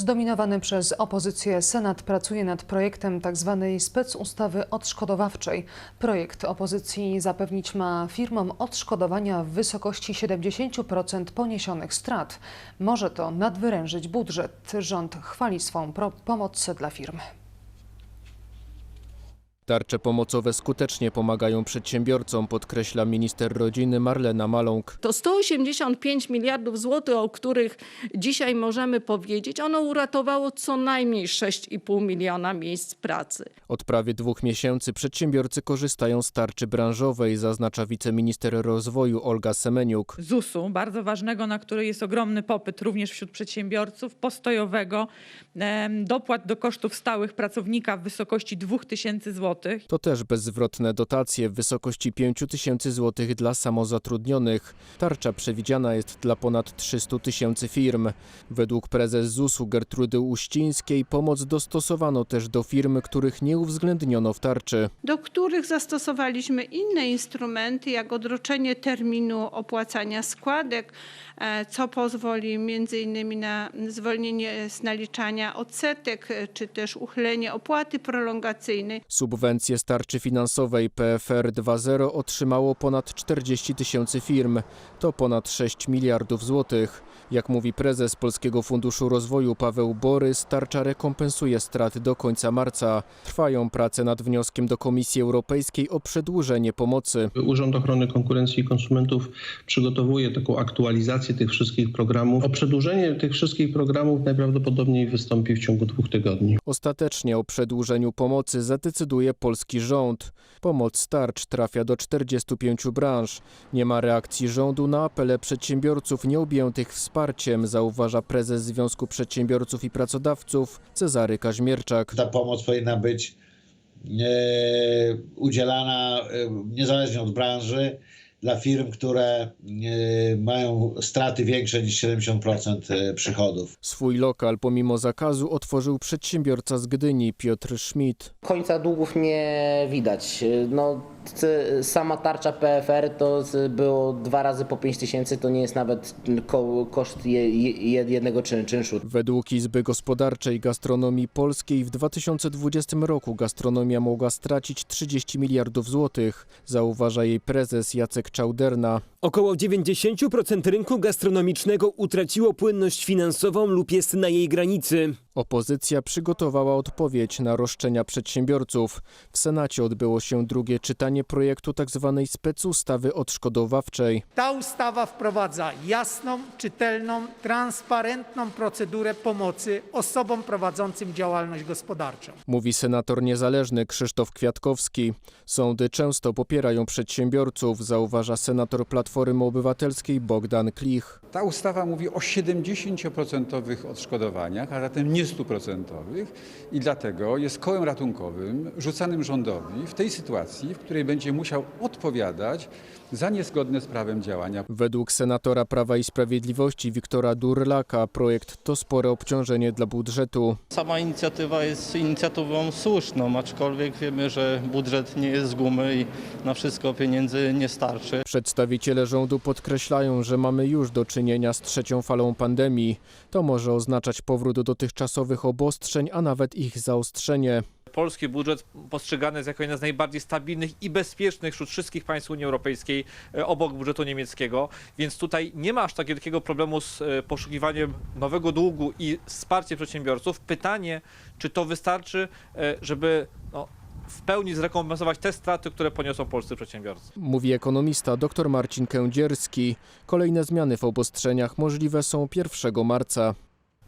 Zdominowany przez opozycję Senat pracuje nad projektem tzw. specustawy odszkodowawczej. Projekt opozycji zapewnić ma firmom odszkodowania w wysokości 70% poniesionych strat. Może to nadwyrężyć budżet. Rząd chwali swą pomoc dla firm. Tarcze pomocowe skutecznie pomagają przedsiębiorcom, podkreśla minister rodziny Marlena Maląg. To 185 miliardów złotych, o których dzisiaj możemy powiedzieć, ono uratowało co najmniej 6,5 miliona miejsc pracy. Od prawie dwóch miesięcy przedsiębiorcy korzystają z tarczy branżowej, zaznacza wiceminister rozwoju Olga Semeniuk. ZUS-u, bardzo ważnego, na który jest ogromny popyt również wśród przedsiębiorców, postojowego, dopłat do kosztów stałych pracownika w wysokości 2000 zł. To też bezzwrotne dotacje w wysokości 5 tysięcy złotych dla samozatrudnionych. Tarcza przewidziana jest dla ponad 300 tysięcy firm. Według prezes ZUS-u Gertrudy Uścińskiej pomoc dostosowano też do firm, których nie uwzględniono w tarczy. do których zastosowaliśmy inne instrumenty, jak odroczenie terminu opłacania składek, e, co pozwoli między innymi na zwolnienie z naliczania odsetek, e, czy też uchylenie opłaty prolongacyjnej. Subwencje z tarczy finansowej PFR 2.0 otrzymało ponad 40 tysięcy firm. To ponad 6 miliardów złotych. Jak mówi prezes Polskiego Funduszu Rozwoju Paweł Borys, tarcza rekompensuje straty do końca marca. Trwają prace nad wnioskiem do Komisji Europejskiej o przedłużenie pomocy. Urząd Ochrony Konkurencji i Konsumentów przygotowuje taką aktualizację tych wszystkich programów. O przedłużenie tych wszystkich programów najprawdopodobniej wystąpi w ciągu dwóch tygodni. Ostatecznie o przedłużeniu pomocy zadecyduje polski rząd. Pomoc tarcz trafia do 45 branż. Nie ma reakcji rządu na apele przedsiębiorców nieobjętych wsparciem, zauważa prezes Związku Przedsiębiorców i Pracodawców Cezary Kaźmierczak. ta pomoc powinna być e, udzielana e, niezależnie od branży dla firm, które e, mają straty większe niż 70% e, przychodów. Swój lokal pomimo zakazu otworzył przedsiębiorca z Gdyni Piotr Schmidt. Końca długów nie widać. No, sama tarcza PFR to było dwa razy po 5 tysięcy, to nie jest nawet ko- koszt je, je, jednego czyn, czynszu. Według Izby Gospodarczej Gastronomii Polskiej w 2020 roku gastronomia mogła stracić 30 miliardów złotych, zauważa jej prezes Jacek Czauderna. Około 90% rynku gastronomicznego utraciło płynność finansową lub jest na jej granicy. Opozycja przygotowała odpowiedź na roszczenia przedsiębiorców. W Senacie odbyło się drugie czytanie projektu tzw. specustawy odszkodowawczej. Ta ustawa wprowadza jasną, czytelną, transparentną procedurę pomocy osobom prowadzącym działalność gospodarczą. Mówi senator niezależny Krzysztof Kwiatkowski. Sądy często popierają przedsiębiorców, zauważa senator Platformy Obywatelskiej Bogdan Klich. Ta ustawa mówi o 70% odszkodowaniach, a zatem nie 100%. I dlatego jest kołem ratunkowym rzucanym rządowi w tej sytuacji, w której będzie musiał odpowiadać za niezgodne z prawem działania. Według senatora Prawa i Sprawiedliwości Wiktora Durlaka projekt to spore obciążenie dla budżetu. Sama inicjatywa jest inicjatywą słuszną, aczkolwiek wiemy, że budżet nie jest z gumy i na wszystko pieniędzy nie starczy. Przedstawiciele rządu podkreślają, że mamy już do czynienia z trzecią falą pandemii. To może oznaczać powrót do dotychczasowych obostrzeń, a nawet ich zaostrzenie. Polski budżet postrzegany jest jako jeden z najbardziej stabilnych i bezpiecznych wśród wszystkich państw Unii Europejskiej e, obok budżetu niemieckiego, więc tutaj nie ma aż tak takiego problemu z e, poszukiwaniem nowego długu i wsparciem przedsiębiorców. Pytanie, czy to wystarczy, e, żeby no, w pełni zrekompensować te straty, które poniosą polscy przedsiębiorcy. Mówi ekonomista dr Marcin Kędzierski. Kolejne zmiany w obostrzeniach możliwe są 1 marca.